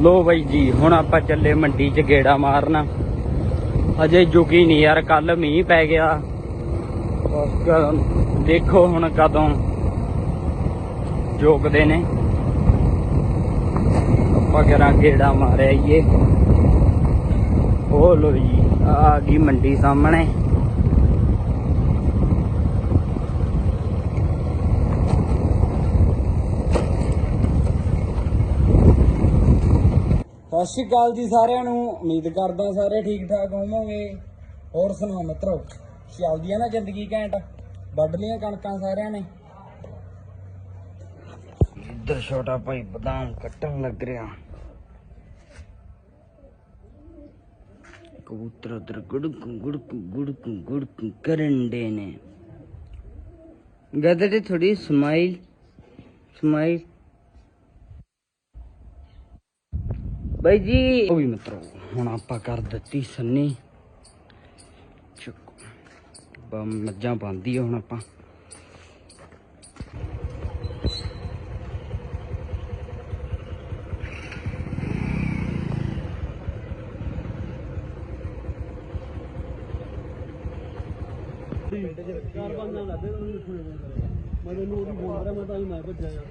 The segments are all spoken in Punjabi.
ਲੋ ਬਾਈ ਜੀ, ਹੁਣ ਆਪਾਂ ਚੱਲੇ ਮੰਡੀ 'ਚ ਗੇੜਾ ਮਾਰਨਾ। ਅਜੇ ਜੁਗੀ ਨਹੀਂ ਯਾਰ ਕੱਲ ਮੀਂਹ ਪੈ ਗਿਆ। ਦੇਖੋ ਹੁਣ ਕਦੋਂ ਜੋਗਦੇ ਨੇ। ਆਪਾਂ ਕਰਾਂ ਗੇੜਾ ਮਾਰਿਆ ਈਏ ਉਹ ਲੋ ਜੀ, ਆ ਗਈ ਮੰਡੀ ਸਾਹਮਣੇ। ਸਤਿ ਸ਼੍ਰੀ ਅਕਾਲ ਜੀ ਸਾਰਿਆਂ ਨੂੰ। ਉਮੀਦ ਕਰਦਾ ਸਾਰੇ ਠੀਕ ਠਾਕ ਹੋਵੋਗੇ। ਹੋਰ ਸੁਣਾਓ ਮਿੱਤਰੋ ਚੱਲਦੀ ਆ ਨਾ ਜ਼ਿੰਦਗੀ ਘੈਂਟ? ਵੱਢ ਲੀਆਂ ਕਣਕਾਂ ਸਾਰਿਆਂ ਨੇ? ਇੱਧਰ ਛੋਟਾ ਭਾਈ ਬਦਾਮ ਕੱਟਣ ਲੱਗ ਰਿਹਾ। ਕਬੂਤਰ ਉਧਰ ਗੁੜਕ ਗੁੜਕ ਗੁੜਕ ਗੁੜਕ ਕਰਨ ਦੇ ਨੇ। ਗਦੜੇ ਥੋੜੀ ਸਮਾਈਲ ਸਮਾਈਲ ਬਾਈ ਜੀ। ਉਹ ਵੀ ਮਿੱਤਰੋ ਹੁਣ ਆਪਾਂ ਕਰ ਦਿੱਤੀ ਸੰਨੀ। ਚੁੱਕ। ਮੱਝਾਂ ਪਾਉਂਦੀ ਆ ਹੁਣ ਆਪਾਂ। ਚਾਰ ਪੰਜ ਨਾਲ ਲੱਦੇ ਉਹਨੂੰ ਲਿਖਣੇ ਮੈਂ ਤੈਨੂੰ ਉਹਦੀ ਫੋਨ ਕਰਾਂ ਮੈਂ ਤਾਂ ਹੀ ਮੈਂ ਭੱਜਿਆ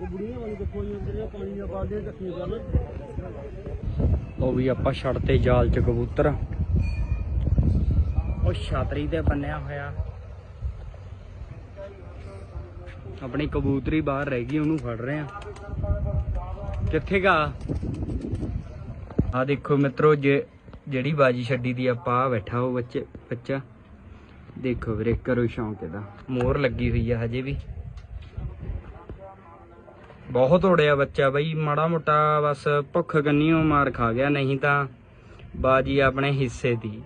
ਯਾਰ ਬੁੜੀਆਂ ਵਾਲੀ ਦੇਖੋ ਜੀ ਜਿਹੜੀਆਂ ਪਾਣੀ ਦੀਆਂ ਬਾਲਟੀਆਂ ਚੱਕੀਆਂ ਕਰਨ ਉਹ ਵੀ ਆਪਾਂ ਛੱਡਤੇ ਜਾਲ ਚ ਕਬੂਤਰ। ਉਹ ਛਾਤਰੀ ਤੇ ਬੰਨਿਆ ਹੋਇਆ। ਆਪਣੀ ਕਬੂਤਰੀ ਬਾਹਰ ਰਹਿ ਗਈ, ਉਹਨੂੰ ਫੜ ਰਹੇ ਆ। ਕਿੱਥੇ ਗਾ? ਆ ਦੇਖੋ ਮਿੱਤਰੋ, ਜੇ ਜਿਹੜੀ ਬਾਜੀ ਛੱਡੀ ਦੀ ਆਪਾਂ ਆਹ ਬੈਠਾ ਉਹ ਬੱਚੇ ਬੱਚਾ। ਦੇਖੋ ਵੀਰੇ ਕਰੋ ਸ਼ੌਂਕ ਇਹਦਾ। ਮੋਰ ਲੱਗੀ ਹੋਈ ਆ ਹਜੇ ਵੀ। ਬਹੁਤ ਉੜਿਆ ਬੱਚਾ ਬਈ, ਮਾੜਾ ਮੋਟਾ ਬਸ ਭੁੱਖ ਕੰਨੀਓ ਮਾਰ ਖਾ ਗਿਆ, ਨਹੀਂ ਤਾਂ ਬਾਜੀ ਆਪਣੇ ਹਿੱਸੇ ਦੀ।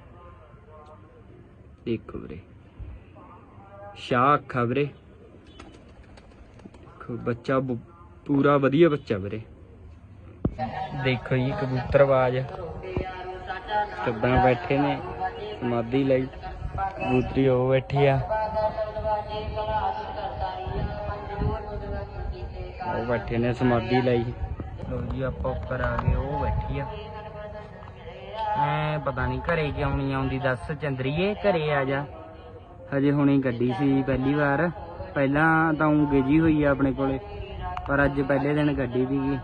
ਦੇਖੋ ਵੀਰੇ ਸ਼ਾਹ ਅੱਖਾਂ ਵੀਰੇ। ਦੇਖੋ, ਬੱਚਾ ਬ- ਪੂਰਾ ਵਧੀਆ ਬੱਚਾ ਵੀਰੇ। ਦੇਖੋ ਜੀ ਕਬੂਤਰਬਾਜ ਕਿੱਦਾਂ ਬੈਠੇ ਨੇ, ਸਮਾਧੀ ਲਈ। ਕਬੂਤਰੀ ਉਹ ਬੈਠੀ ਆ। ਉਹ ਬੈਠੇ ਨੇ, ਸਮਾਧੀ ਲਈ। ਲੋ ਜੀ, ਆਪਾਂ ਉੱਪਰ ਆ ਗਏ, ਉਹ ਬੈਠੀ ਆ। ਐ ਪਤਾ ਨਹੀਂ ਘਰੇ ਕਿਉਂ ਨਹੀਂ ਆਉਂਦੀ, ਦੱਸ ਚੰਦਰੀਏ, ਘਰੇ ਆ ਜਾ। ਹਜੇ ਹੁਣੀ ਗੱਡੀ ਸੀ ਪਹਿਲੀ ਵਾਰ। ਪਹਿਲਾਂ ਤਾਂ ਉਹ ਗੇਜੀ ਹੋਈ ਆ ਆਪਣੇ ਕੋਲੇ, ਪਰ ਅੱਜ ਪਹਿਲੇ ਦਿਨ ਗੱਡੀ ਸੀਗੀ